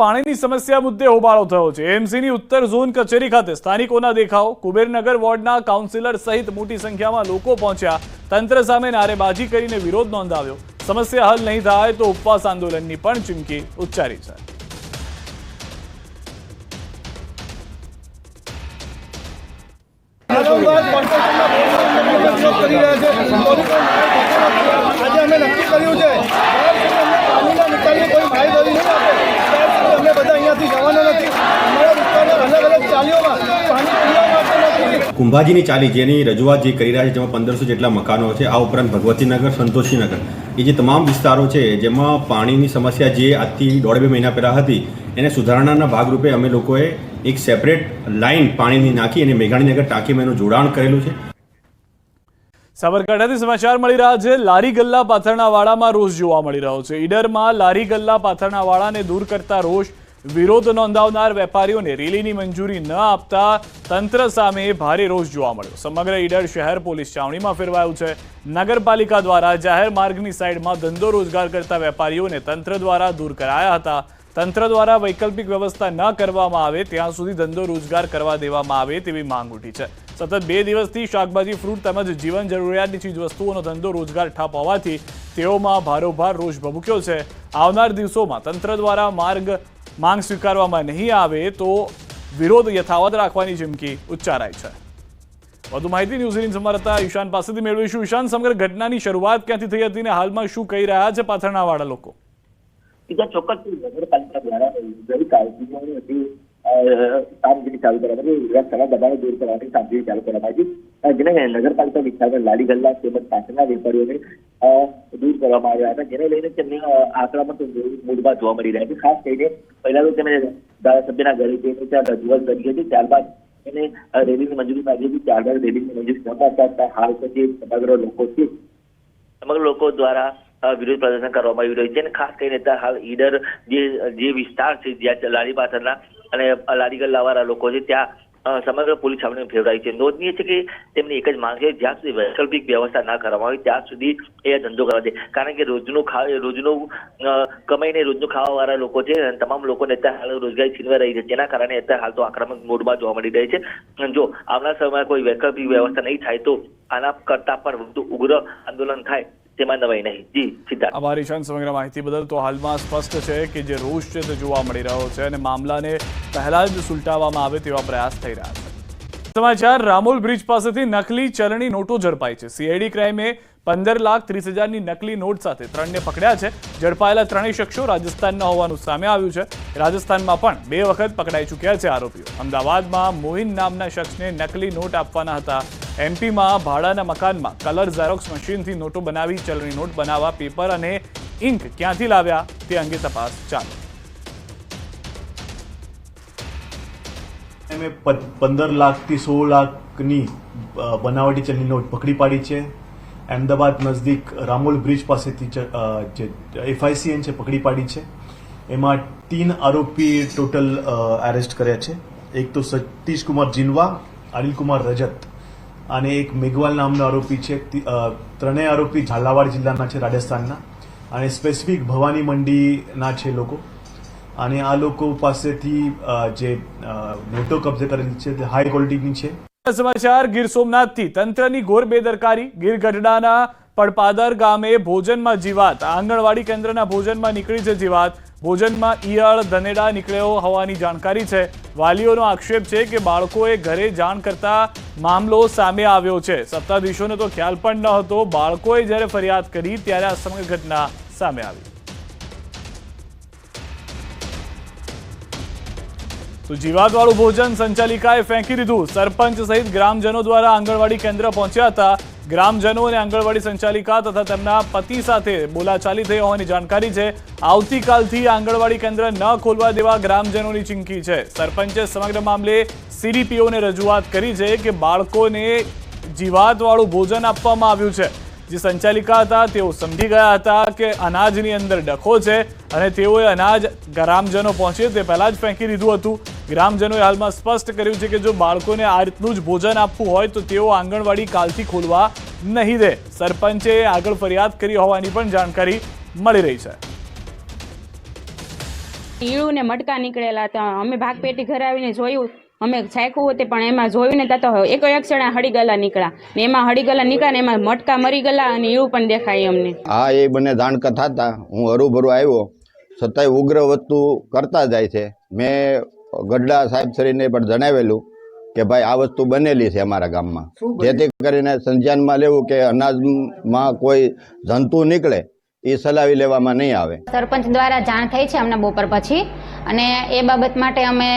પાણીની સમસ્યા મુદ્દે હોબાળો થયો છે. એમસીની ઉત્તર ઝોન કચેરી ખાતે સ્થાનિકોના દેખાવ, કુબેરનગર વોર્ડના કાઉન્સિલર સહિત મોટી સંખ્યામાં લોકો પહોંચ્યા. તંત્ર સામે નારેબાજી કરીને વિરોધ નોંધાવ્યો. સમસ્યા હલ નહીં થાય તો ઉપવાસ આંદોલનની પણ ચીમકી ઉચ્ચારી છે. આજે અમે નક્કી કર્યું છે. અહીંયાથી જવાના નથી. અમારા વિસ્તારના અલગ અલગ ચાલીઓમાં પાણી પીવા માટે નથી. કુંભાજીની ચાલી જેની રજૂઆત જે કરી રહ્યા છે જેમાં પંદરસો જેટલા મકાનો છે આ ઉપરાંત ભગવતીનગર સંતોષીનગર. એ જે તમામ વિસ્તારો છે જેમાં પાણીની સમસ્યા જે આજથી દોઢ બે મહિના પહેલાં હતી એને સુધારણાના ભાગરૂપે અમે લોકોએ એક સેપરેટ લાઇન પાણીની નાખી અને મેઘાણીનગર ટાંકીમાં એનું જોડાણ કરેલું છે. સાબરકાંઠાથી સમાચાર મળી રહ્યા છે. લારી ગલ્લા પાથરણાવાળામાં રોષ જોવા મળી રહ્યો છે. ઈડરમાં લારી ગલ્લા પાથરણાવાળાને દૂર કરતા રોષ વિરોધ નોંધાવનાર વેપારીઓને રેલીની મંજૂરી ન આપતા તંત્ર સામે ભારે રોષ જોવા મળ્યો. સમગ્ર ઈડર શહેર પોલીસ છાવણીમાં ફેરવાયું છે. નગરપાલિકા દ્વારા જાહેર માર્ગની સાઈડમાં ધંધો રોજગાર કરતા વેપારીઓને તંત્ર દ્વારા દૂર કરાયા હતા. તંત્ર દ્વારા વૈકલ્પિક વ્યવસ્થા ન કરવામાં આવે, ત્યાં સુધી ધંધો રોજગાર કરવા દેવામાં આવે તેવી માંગ ઉઠી છે. સતત બે દિવસથી શાકભાજી, ફ્રૂટ તેમજ જીવન જરૂરિયાતની ચીજ વસ્તુઓનો ધંધો રોજગાર ઠપ હોવાથી તેઓમાં ભારોભાર રોષ ભભૂક્યો છે. આવનાર દિવસોમાં તંત્ર દ્વારા માર્ગ માંગ સ્વીકારવામાં નહીં આવે તો વિરોધ યથાવત રાખવાની ચીમકી ઉચ્ચારાય છે. વધુ માહિતી ન્યૂઝીલેન્ડ સંવાદદાતા ઈશાન પાસેથી મેળવીશું. ઈશાન, સમગ્ર ઘટનાની શરૂઆત ક્યાંથી થઈ હતી અને હાલમાં શું કહી રહ્યા છે પાથરણાવાળા લોકો? ચોક્કસ નગરપાલિકા દ્વારા કામગીરી ચાલુ કરવામાં કરવાની કામગીરી ચાલુ કરવામાં આવી જેને નગરપાલિકા વિસ્તારના લારી ગલ્લા તેમજ પાછળના વેપારીઓને દૂર કરવામાં આવ્યા હતા. જેને લઈને તેમને આક્રમક મૂડમાં જોવા મળી રહ્યા છે. ખાસ કરીને પહેલા તો તેમણે ધારાસભ્યના ઘરે જઈને ત્યાં રજૂઆત કરી હતી. ત્યારબાદ એને રેલીની મંજૂરી માંગી હતી. ત્યારબાદ રેલીની મંજૂરી ન આપતા હાલ જે સમગ્ર લોકો છે, સમગ્ર લોકો દ્વારા વિરોધ પ્રદર્શન કરવામાં આવી રહ્યું છે. અને ખાસ કરીને ત્યાં હાલ ઈડર જે જે વિસ્તાર છે, જ્યાં લારી પાછળના અને લારી ગલ્લાવાળા લોકો છે, ત્યાં સમગ્ર પોલીસ છાવણી ફેરવાઈ છે. નોંધનીય છે કે તેમની એક જ માંગ છે, જ્યાં સુધી વૈકલ્પિક વ્યવસ્થા ના કરવામાં આવે, ત્યાં સુધી એ ધંધો કરવા છે કારણ કે રોજનું ખા રોજનું કમાઈને રોજનું ખાવાવાળા લોકો છે તમામ લોકોને અત્યારે હાલ રોજગારી છીનવાઈ રહી છે. જેના કારણે અત્યારે હાલ તો આક્રમક મોડમાં જોવા મળી રહી છે. જો આવનાર સમયમાં કોઈ વૈકલ્પિક વ્યવસ્થા નહીં થાય તો આના કરતા પણ વધુ ઉગ્ર આંદોલન થાય. તેમાં નવાઈ નહીં જી સિદ્ધાર્થ. આભાર ઈશાન સમગ્ર માહિતી બદલ. તો હાલમાં સ્પષ્ટ છે કે જે રોષ છે તે જોવા મળી રહ્યો છે અને મામલાને પહેલા જ સુલટાવવામાં આવે તેવા પ્રયાસ થઈ રહ્યા છે. સમાચાર, રામોલ બ્રિજ પાસેથી નકલી ચલણી નોટો ઝડપાઈ છે. સીઆઈડી ક્રાઇમે પંદર લાખ ત્રીસ હજારની નકલી નોટ સાથે ત્રણને પકડ્યા છે. ઝડપાયેલા ત્રણેય શખ્સો રાજસ્થાનના હોવાનું સામે આવ્યું છે. રાજસ્થાનમાં પણ બે વખત પકડાઈ ચૂક્યા છે આરોપીઓ. અમદાવાદમાં મોહિન નામના શખ્સને નકલી નોટ આપવાના હતા. એમપીમાં ભાડાના મકાનમાં કલર ઝેરોક્સ મશીનથી નોટો બનાવી ચલણી નોટ બનાવવા પેપર અને ઇંક ક્યાંથી લાવ્યા તે અંગે તપાસ ચાલુ. અમે પંદર લાખથી સોળ લાખની બનાવટી ચલણી નોટ પકડી પાડી છે. અમદાવાદ નજદીક રામોલ બ્રિજ પાસેથી જે એફઆઈસીએન છે, પકડી પાડી છે. એમાં તીન આરોપી ટોટલ એરેસ્ટ કર્યા છે. એક તો સતીશ કુમાર જીનવા અનિલ કુમાર રજત અને એક મેઘવાલ નામનો આરોપી છે. ત્રણેય આરોપી ઝાલાવાડ જિલ્લાના છે, રાજસ્થાનના. અને સ્પેસિફિક ભવાની મંડીના છે લોકો. અને આ લોકો પાસેથી જે નોટો કબજે કરેલી છે તે હાઈ ક્વોલિટીની છે. સમાચાર ગીર સોમનાથથી. તંત્રની ઘોર બેદરકારી, ગીર ગઢડાના પડપાદર ગામે ભોજનમાં જીવાત. આંગણવાડી કેન્દ્રના ભોજનમાં નીકળી છે જીવાત. ભોજનમાં ઈયળ, ધનેડા નીકળ્યો હોવાની જાણકારી છે. વાલીઓનો આક્ષેપ છે કે બાળકોએ ઘરે જાણ કરતા મામલો સામે આવ્યો છે. સત્તાધીશોને તો ખ્યાલ પણ ન હતો. બાળકોએ જ્યારે ફરિયાદ કરી ત્યારે આ સમગ્ર ઘટના સામે આવી. તો જીવાતવાળું ભોજન સંચાલિકાએ ફેંકી દીધું. સરપંચ સહિત ગ્રામજનો દ્વારા આંગણવાડી કેન્દ્ર પહોંચ્યા હતા. ગ્રામજનો અને આંગણવાડી સંચાલિકા તથા તેમના પતિ સાથે બોલાચાલી થઈ હોવાની જાણકારી છે. આવતીકાલથી આંગણવાડી કેન્દ્ર ન ખોલવા દેવા ગ્રામજનોની ચીમકી છે. સરપંચે સમગ્ર મામલે સીડીપીઓને રજૂઆત કરી છે કે બાળકોને જીવાતવાળું ભોજન આપવામાં આવ્યું છે. જે સંચાલિકા હતા, તેઓ સમજી ગયા હતા કે અનાજની અંદર ડખો છે અને તેઓએ અનાજ ગ્રામજનો પહોંચે તે પહેલા જ ફેંકી દીધું હતું. ગ્રામજનોએ હાલમાં સ્પષ્ટ કર્યું છે કે જો બાળકોને આ રીતનું જ ભોજન આપવું હોય તો તેઓ આંગણવાડી કાલથી ખોલવા નહીં દે. સરપંચે આગળ ફરિયાદ કરી હોવાની પણ જાણકારી મળી રહી છે. ઈળું ને મટકા નીકળેલા હતા. અમે ભાગ પેટી ઘરે આવીને જોયું. અમે છાંક્યું હતું પણ એમાં જોયું ને ત્યાં તો એક એક ક્ષણે હળીગલા નીકળ્યા. ને એમાં હળીગલા નીકળ્યા ને એમાં મટકા મરી ગયેલા અને એવું પણ દેખાય અમને. હા એ બંને જાણકથા હતા હું હરુભરું આવ્યો. છતાંય ઉગ્ર વસ્તુ કરતા જાય છે. મેં ગઢડા સાહેબ શ્રીને પણ જણાવેલું કે ભાઈ આ વસ્તુ બનેલી છે અમારા ગામમાં. જેથી કરીને સંજ્ઞાનમાં લેવું કે અનાજમાં કોઈ જંતુ નીકળે એ સલાવી લેવામાં નહીં આવે. સરપંચ દ્વારા જાણ થઈ છે અમને બપોર પછી અને એ બાબત માટે અમે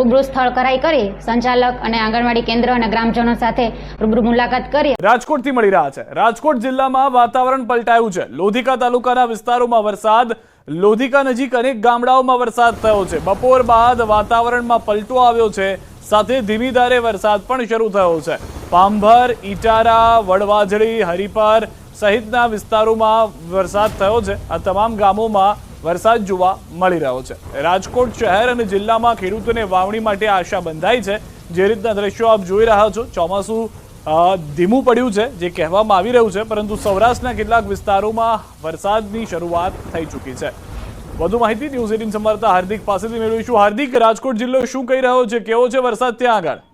રૂબરૂ સ્થળ કરાઈ કરી સંચાલક અને આંગણવાડી કેન્દ્ર અને ગ્રામજનો સાથે રૂબરૂ મુલાકાત કરી. રાજકોટથી મળી રહ્યા છે. રાજકોટ જિલ્લામાં વાતાવરણ પલટાયું છે. લોધિકા તાલુકાના વિસ્તારોમાં વરસાદ લોધિકા નજીક અનેક ગામડાઓમાં વરસાદ થયો છે. બપોર બાદ વાતાવરણમાં પલટો આવ્યો છે. સાથે ધીમી ધારે વરસાદ પણ શરૂ થયો છે. પાંભર ઈટારા વડવાજળી હરિપર સહિતના વિસ્તારોમાં વરસાદ થયો છે. આ તમામ ગામોમાં વરસાદ જોવા મળી રહ્યો છે. રાજકોટ શહેર અને જિલ્લામાં ખેડૂતોને વાવણી માટે આશા બંધાઈ છે. જે રીતના દ્રશ્યો આપ જોઈ રહ્યા છો, ચોમાસું ધીમું પડ્યું છે, જે કહેવામાં આવી રહ્યું છે, પરંતુ સૌરાષ્ટ્રના કેટલાક વિસ્તારોમાં વરસાદની શરૂઆત થઈ ચૂકી છે. વધુ માહિતી ન્યૂઝ એટીન સંવાદદાતા હાર્દિક પાસેથી મેળવીશું. હાર્દિક, રાજકોટ જિલ્લો શું કહી રહ્યો છે? કેવો છે વરસાદ ત્યાં આગળ?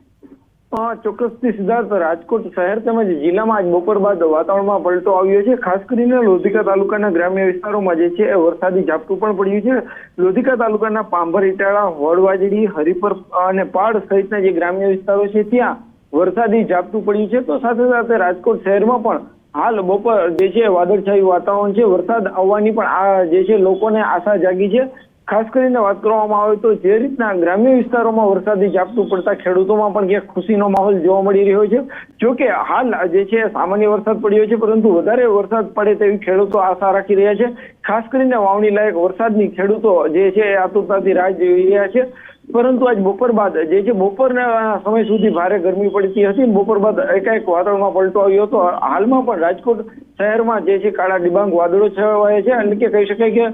ચોક્કસથી સિદ્ધાર્થ રાજકોટ શહેર તેમજ જિલ્લામાં આજ બપોર બાદ વાતાવરણમાં પલટો આવ્યો છે. ખાસ કરીને લોધિકા તાલુકાના ગ્રામ્ય વિસ્તારોમાં જે છે, વરસાદી ઝાપટું પણ પડ્યું છે. લોધિકા તાલુકાના પાંભર, ઇટાળા વડવાજડી હરિપર અને પાડ સહિતના જે ગ્રામ્ય વિસ્તારો છે, ત્યાં વરસાદી ઝાપટું પડ્યું છે. તો સાથે સાથે રાજકોટ શહેરમાં પણ હાલ બપોર જે છે, વાદળછાયું વાતાવરણ છે. વરસાદ આવવાની પણ આ જે છે, લોકોને આશા જાગી છે. ખાસ કરીને વાત કરવામાં આવે તો જે રીતના ગ્રામ્ય વિસ્તારોમાં વરસાદી ઝાપટું પડતા ખેડૂતોમાં પણ ક્યાંક ખુશીનો માહોલ જોવા મળી રહ્યો છે. જો કે હાલ જે છે સામાન્ય વરસાદ પડ્યો છે, પરંતુ વધારે વરસાદ પડે તેવી ખેડૂતો આશા રાખી રહ્યા છે. ખાસ કરીને વાવણી લાયક વરસાદની ખેડૂતો જે છે આતુરતાથી રાહ જોઈ રહ્યા છે. પરંતુ આજ બપોર બાદ જે છે બપોરના સમય સુધી ભારે ગરમી પડતી હતી. બપોર બાદ એકાએક વાતાવરણમાં પલટો આવ્યો હતો. હાલમાં પણ રાજકોટ શહેરમાં જે છે કાળા ડિબાંગ વાદળો છવાયા છે અને કે કહી શકાય કે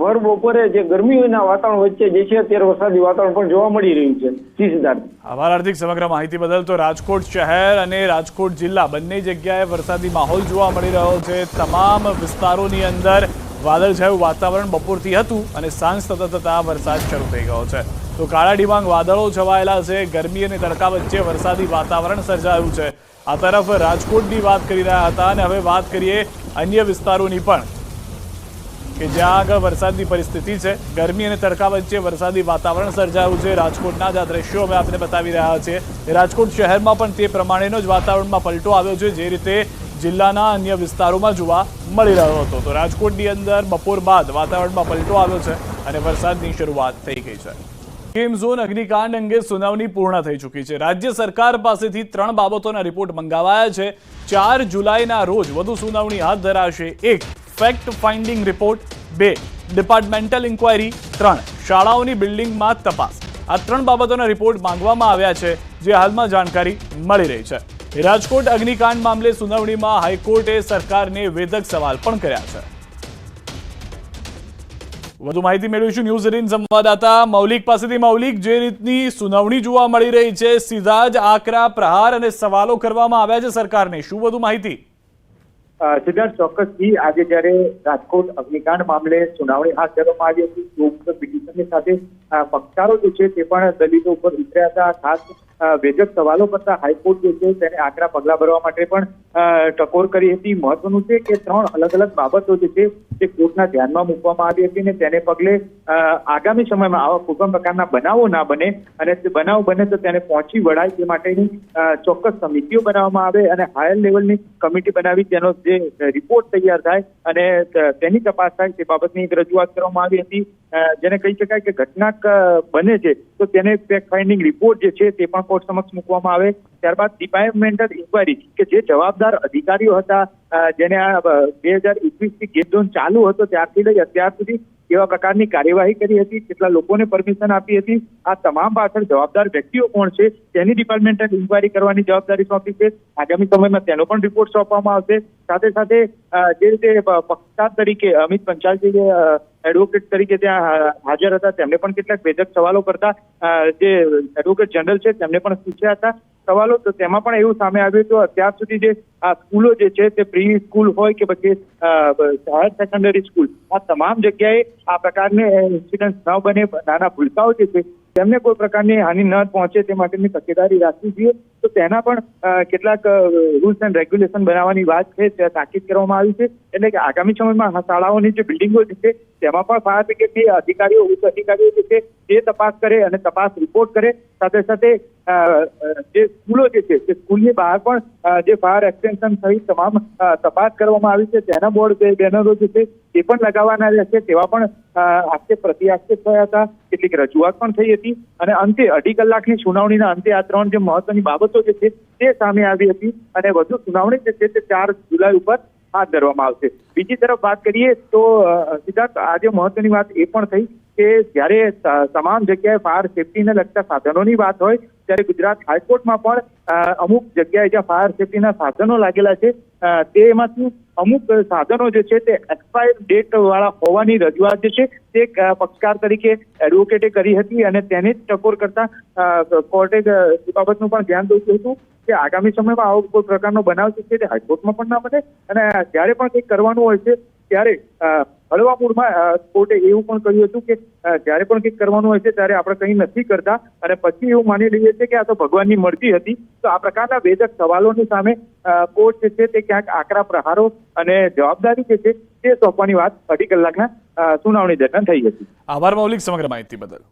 ભર બપોરે જે ગરમીના વાતાવરણ વચ્ચે જે છે અત્યારે વરસાદી વાતાવરણ પણ જોવા મળી રહ્યું છે. જી સિદ્ધાર્થ. આભાર હાર્દિક સમગ્ર માહિતી બદલ. તો રાજકોટ શહેર અને રાજકોટ જિલ્લા બંને જગ્યાએ વરસાદી માહોલ જોવા મળી રહ્યો છે. તમામ વિસ્તારોની અંદર વાદળછાયું વાતાવરણ બપોરથી હતું અને સાંજ થતાં થતા વરસાદ શરૂ થઈ ગયો છે. તો કાળા ડિબાંગ વાદળો છવાયેલા છે. ગરમી અને તડકા વચ્ચે વરસાદી વાતાવરણ સર્જાયું છે. આ તરફ રાજકોટની વાત કરી રહ્યા હતા અને હવે વાત કરીએ અન્ય વિસ્તારોની પણ. કે જ્યાં આગળ વરસાદની પરિસ્થિતિ છે. ગરમી અને તડકા વચ્ચે વરસાદી વાતાવરણ સર્જાયું છે. રાજકોટના જ આ દ્રશ્યો અમે આપને બતાવી રહ્યા છીએ. રાજકોટ શહેરમાં પણ તે પ્રમાણેનો જ વાતાવરણમાં પલટો આવ્યો છે, જે રીતે જિલ્લાના અન્ય વિસ્તારોમાં જોવા મળી રહ્યો હતો. તો રાજકોટની અંદર બપોર બાદ વાતાવરણમાં પલટો આવ્યો છે અને વરસાદની શરૂઆત થઈ ગઈ છે. ગેમ ઝોન અગ્નિકાંડ અંગે સુનાવણી પૂર્ણ થઈ ચૂકી છે. રાજ્ય સરકાર પાસેથી ત્રણ બાબતોના રિપોર્ટ મંગાવાયા છે. ચાર જુલાઈના રોજ વધુ સુનાવણી હાથ ધરાશે એક. Fact finding report. બે. Departmental inquiry. ત્રણ. શાળાઓની બિલ્ડિંગમાં તપાસ. આ ત્રણ બાબતોના રિપોર્ટ માંગવામાં આવ્યા છે, જે હાલમાં જાણકારી મળી રહી છે. રાજકોટ અગ્નિકાંડ મામલે સુનાવણીમાં હાઈકોર્ટે સરકારને વેધક સવાલ પણ કર્યા છે. વધુ માહિતી મેળવીશું. ન્યૂઝ એટીન સંવાદદાતા મૌલિક પાસેથી. મૌલિક, જે રીતની સુનાવણી જોવા મળી રહી છે, સીધા જ આકરા, પ્રહાર અને સવાલો કરવામાં આવ્યા છે સરકારને. શું વધુ માહિતી? સિદ્ધાર્થ ચોક્કસથી આજે જ્યારે રાજકોટ અગ્નિકાંડ મામલે સુનાવણી હાથ ધરવામાં આવી હતી પિટિશનની સાથે પક્ષકારો જે છે તે પણ દલિતો ઉપર ઉતર્યા હતા. ખાસ વેજક સવાલો કરતા હાઈકોર્ટ જે છે તેને આકરા પગલા ભરવા માટે પણ ટકોર કરી હતી. મહત્વનું છે કે ત્રણ અલગ અલગ બાબતો જે છે તે કોર્ટના ધ્યાનમાં મૂકવામાં આવી હતી અને તેને પગલે આગામી સમયમાં આવા કોઈપણ પ્રકારના બનાવો ના બને અને તે બનાવ બને તો તેને પહોંચી વળાય તે માટેની ચોક્કસ સમિતિઓ બનાવવામાં આવે અને હાયર લેવલની કમિટી બનાવી તેનો જે રિપોર્ટ તૈયાર થાય અને તેની તપાસ થાય તે બાબતની એક રજૂઆત કરવામાં આવી હતી. જેને કહી શકાય કે ઘટના બને છે, તો તેને ફેક્ટ ફાઇન્ડિંગ રિપોર્ટ જે છે તે પણ કોર્ટ સમક્ષ મૂકવામાં આવે. ત્યારબાદ ડિપાર્ટમેન્ટલ ઇન્ક્વાયરી કે જે જવાબદાર અધિકારીઓ હતા જેને આ બે હજાર એકવીસથી થી ઝોન ચાલુ હતો, ત્યારથી લઈ અત્યાર સુધી કેવા પ્રકારની કાર્યવાહી કરી હતી કેટલા લોકોને પરમિશન આપી હતી, આ તમામ પાછળ જવાબદાર વ્યક્તિઓ કોણ છે, તેની ડિપાર્ટમેન્ટલ ઇન્ક્વાયરી કરવાની જવાબદારી સોંપી છે. આગામી સમયમાં તેનો પણ રિપોર્ટ સોંપવામાં આવશે. સાથે સાથે જે રીતે પક્ષકાર તરીકે અમિત પંચાલ એડવોકેટ તરીકે ત્યાં હાજર હતા. તેમને પણ કેટલાક ભેદક સવાલો કરતા જે એડવોકેટ જનરલ છે, તેમને પણ પૂછ્યા હતા સવાલો. તો તેમાં પણ એવું સામે આવ્યું હતું, અત્યાર સુધી જે આ સ્કૂલો જે છે, તે પ્રી સ્કૂલ હોય કે પછી હાયર સેકન્ડરી સ્કૂલ, આ તમામ જગ્યાએ આ પ્રકારને ઇન્સિડન્ટ ન બને, નાના ભૂલકાઓ જે છે તેમને કોઈ પ્રકારની હાનિ ન પહોંચે તે માટેની તકેદારી રાખવી જોઈએ. તો તેના પણ કેટલાક રૂલ્સ એન્ડ રેગ્યુલેશન બનાવવાની વાત છે, તે તાકીદ કરવામાં આવી છે. એટલે કે આગામી સમયમાં શાળાઓની જે બિલ્ડિંગો છે, તેમાં પણ ફાયર બ્રિગેડની અધિકારીઓ, ઉચ્ચ અધિકારીઓ જે છે, તે તપાસ કરે અને તપાસ રિપોર્ટ કરે. સાથે સાથે જે સ્કૂલો જે છે, તે સ્કૂલની બહાર પણ જે ફાયર એક્સટેન્શન સહિત તમામ તપાસ કરવામાં આવી છે. તેના બોર્ડ બેનરો જે છે તે પણ લગાવવાના રહેશે, તેવા પણ આક્ષેપ પ્રતિ આક્ષેપ થયા હતા, કેટલીક રજૂઆત પણ થઈ હતી. અને અંતે અઢી કલાકની સુનાવણીના અંતે આ ત્રણ જે મહત્વની બાબતો જે છે, તે સામે આવી હતી. અને વધુ સુનાવણી જે છે, તે ચાર જુલાઈ ઉપર હાથ ધરવામાં આવશે. બીજી તરફ વાત કરીએ તો સિદ્ધાર્થ આજે મહત્વની વાત એ પણ થઈ કે જ્યારે તમામ જગ્યાએ ફાયર સેફટીને લગતા સાધનોની વાત હોય, ત્યારે ગુજરાત હાઈકોર્ટમાં પણ અમુક જગ્યાએ જ્યાં ફાયર સેફટીના સાધનો લાગેલા છે તેમાંથી અમુક સાધનો જે છે તે એક્સપાયર ડેટ વાળા હોવાની રજૂઆત જે છે તે પક્ષકાર તરીકે એડવોકેટે કરી હતી અને તેને જ ટકોર કરતા કોર્ટે એ બાબતનું પણ ધ્યાન દોર્યું હતું કે આગામી સમયમાં આવો કોઈ પ્રકારનો બનાવ છે તે હાઈકોર્ટમાં પણ ના બને અને જ્યારે પણ કંઈક કરવાનું હોય છે ત્યારે અ, હળવા મૂળમાં અ, કોર્ટે એવું પણ કહ્યું હતું કે જ્યારે પણ કંઈક કરવાનું હોય છે ત્યારે આપણે કંઈ નથી કરતા. અને પછી એવું માની લઈએ છીએ કે આ તો ભગવાનની મરજી હતી. તો આ પ્રકારના વેદક સવાલોની સામે કોર્ટ જે છે તે ક્યાંક આકરા પ્રહારો અને જવાબદારી જે છે તે સોંપવાની વાત અઢી કલાકના સુનાવણી દરમિયાન થઈ હતી. આભાર મૌલિક સમગ્ર માહિતી બદલ.